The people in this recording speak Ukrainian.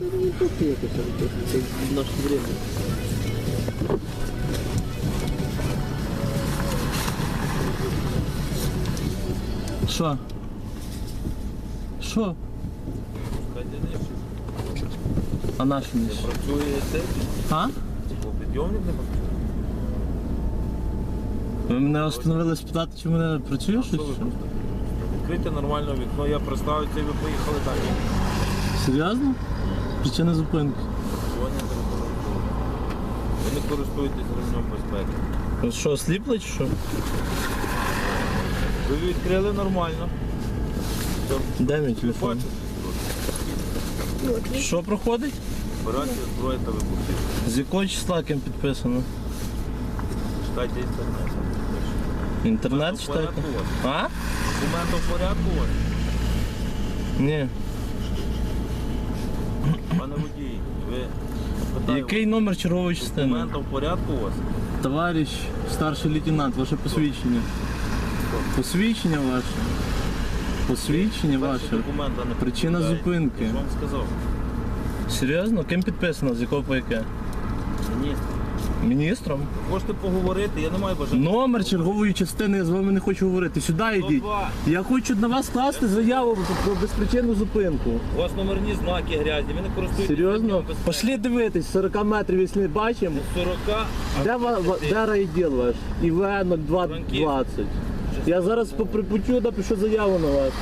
Это не просто якось, а просто це в наше время. Що? Що? А наш Не ніж? працює цей, А? типу, підйомник не працює. Ви мене остановили спитати, чи мене працює щось? що? Відкрийте нормально вікно, я представив це, ви поїхали далі. Серйозно? Причина зупинки. Сьогодні. Ви не користуєтесь ремнем безпеки. Ви Що, сліпли чи що? Ви відкрили нормально. Де мій телефон? Що проходить? Операція зброя та вибухи. З якого числа ким підписано? Читайте інтернет. Інтернет в читаєте? порядку у вас? А? Документи в порядку у вас? Ні. Пане водій, ви питаю, Який номер чергової частини? документи в порядку у вас? Товариш старший лейтенант, ваше посвідчення. Посвідчення ваше. Посвідчення ваше. документи не Причина зупинки. Я ж вам сказав. Серйозно? Ким підписано? З якого по яке? Міністр. Міністром? Можете поговорити, я не маю бажання. Номер чергової частини, я з вами не хочу говорити. Сюди йдіть. 102. Я хочу на вас скласти заяву про безпричинну зупинку. У вас номерні знаки грязні, ви не користуєтесь Серйозно? ремнем безпеки. Пошли дивитись, 40 метрів, якщо не бачимо. 40, Де, ва- ва- де райділ ваш? ІВ 0220. Я зараз по припутю напишу заяву на вас.